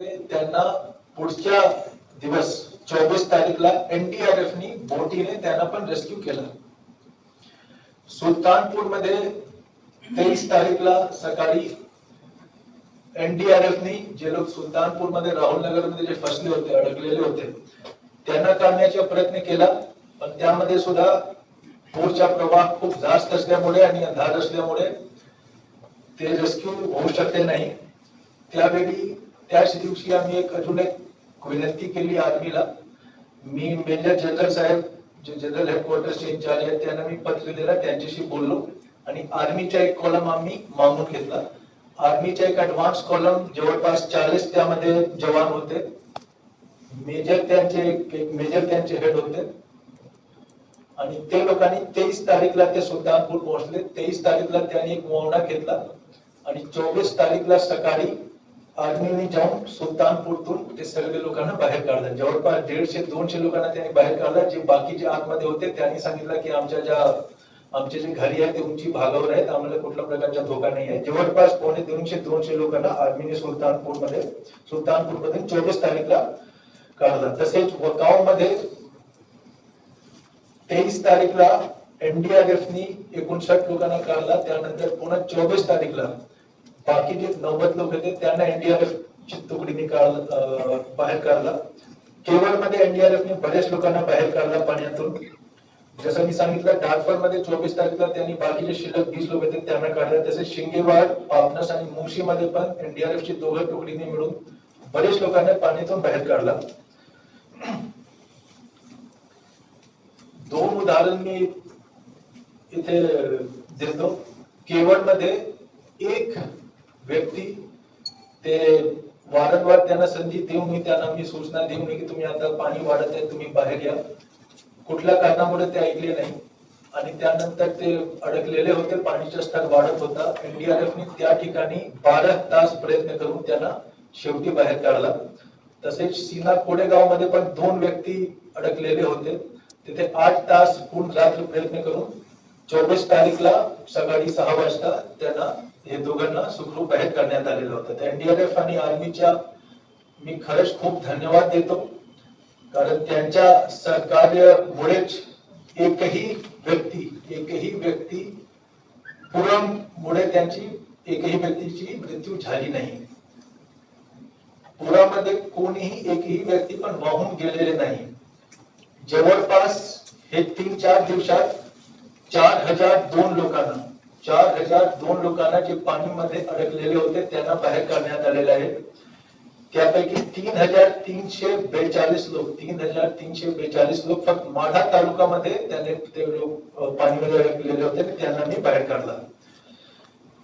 त्यांना पुढच्या दिवस चोवीस तारीखला एनडीआरएफ नी बोटीने त्यांना पण रेस्क्यू केलं. सुलतानपूरमध्ये तेवीस तारीखला सकाळी एनडीआरएफ नी जे लोक सुलतानपूरमध्ये राहुल नगरमध्ये जे फसले होते अडकलेले होते त्यांना काढण्याचा प्रयत्न केला पण त्यामध्ये सुद्धा पूरचा प्रवाह खूप जास्त असल्यामुळे आणि अंधार असल्यामुळे ते रेस्क्यू होऊ शकले नाही. त्यावेळी त्याच दिवशी आम्ही एक अजून एक विनंती केली आर्मीला. मी मेजर जनरल साहेब जे जनरल हेडक्वार्टरचे इंचार्ज आहेत त्यांना मी पत्र दिलं त्यांच्याशी बोललो. आणि आर्मीचा एक कॉलम आम्ही मागून घेतला. आर्मीचा एक ऍडव्हान्स कॉलम जवळपास चाळीस त्यामध्ये जवान होते. मेजर त्यांचे एक मेजर त्यांचे हेड होते. आणि ते लोकांनी तेवीस तारीखला ते सुलतानपूर पोहोचले. तेवीस तारीखला त्यांनी एक मोहना घेतला. आणि चोवीस तारीखला सकाळी आर्मीने जाऊन सुलतानपूरतून ते सगळे लोकांना बाहेर काढलं. जवळपास दीडशे दोनशे लोकांना त्यांनी बाहेर काढलं. जे बाकीचे आतमध्ये होते त्यांनी सांगितलं की आमच्या ज्या आमचे जे घरी आहे ते उंची भागावर आहेत. आम्हाला कुठल्या प्रकारचा धोका नाही आहे. जवळपास पावणे दोनशे दोनशे लोकांना आर्मीने सुलतानपूरमध्ये सुलतानपूरमध्ये चोवीस तारीखला काढलं. तसेच वकावमध्ये तेवीस तारीखला एनडीआरएफ नी एकोणसाठ लोकांना काढला. त्यानंतर पुन्हा चोवीस तारीखला बाकीचे नव्वद लोक होते त्यांना एनडीआरएफ ची तुकडीने काढ बाहेर काढला. केवळमध्ये एनडीआरएफ ने बऱ्याच लोकांना बाहेर काढला पाण्यातून. जसं मी सांगितलं डाकफरमध्ये चोवीस तारखेला त्यांनी बाकीचे शिल्लक वीस लोक होते त्यांना काढले. तसेच शिंगेवाड पापनस आणि मुशी मध्ये पण एनडीआरएफ ची दोघं तुकडीने मिळून बरेच लोकांना पाण्यातून बाहेर काढला. दोन उदाहरण मी इथे देतो. केवळमध्ये एक व्यक्ती ते वारंवार त्यांना संधी देऊनही त्यांना मी सूचना देऊन की तुम्ही आता पाणी वाढत आहे तुम्ही बाहेर या. कुठल्या कारणामुळे ते ऐकले नाही. आणि त्यानंतर ते अडकलेले होते पाणीचा स्तर वाढत होता. एनडीआरएफने त्या ठिकाणी बारा तास प्रयत्न करून त्यांना शेवटी बाहेर काढला. तसेच सीना कोडेगावमध्ये पण दोन व्यक्ती अडकलेले होते. तिथे आठ तास पूर्ण रात्र प्रयत्न करून चोवीस तारीखला सकाळी सहा वाजता त्यांना हे दोघांना सुखरूप बाहेर करण्यात आलेलं होतं. एनडीआरएफ आणि आर्मीच्या मी खरंच खूप धन्यवाद देतो. कारण त्यांच्या सहकार्यामुळेच एकही व्यक्ती एकही व्यक्ती पुरामुळे त्यांची एकही व्यक्तीची मृत्यू झाली नाही. पुरामध्ये कोणीही एकही व्यक्ती पण वाहून गेलेले नाही. जवळपास हे तीन चार दिवसात चार हजार दोन लोकांना चार हजार दोन लोकांना जे पाणीमध्ये अडकलेले होते त्यांना बाहेर काढण्यात आलेले आहे. त्यापैकी तीन हजार तीनशे बेचाळीस लोक तीन हजार तीनशे बेचाळीस लोक फक्त माढा तालुक्यामध्ये त्याने ते लोक पाणीमध्ये अडकलेले होते त्यांना मी बाहेर काढला.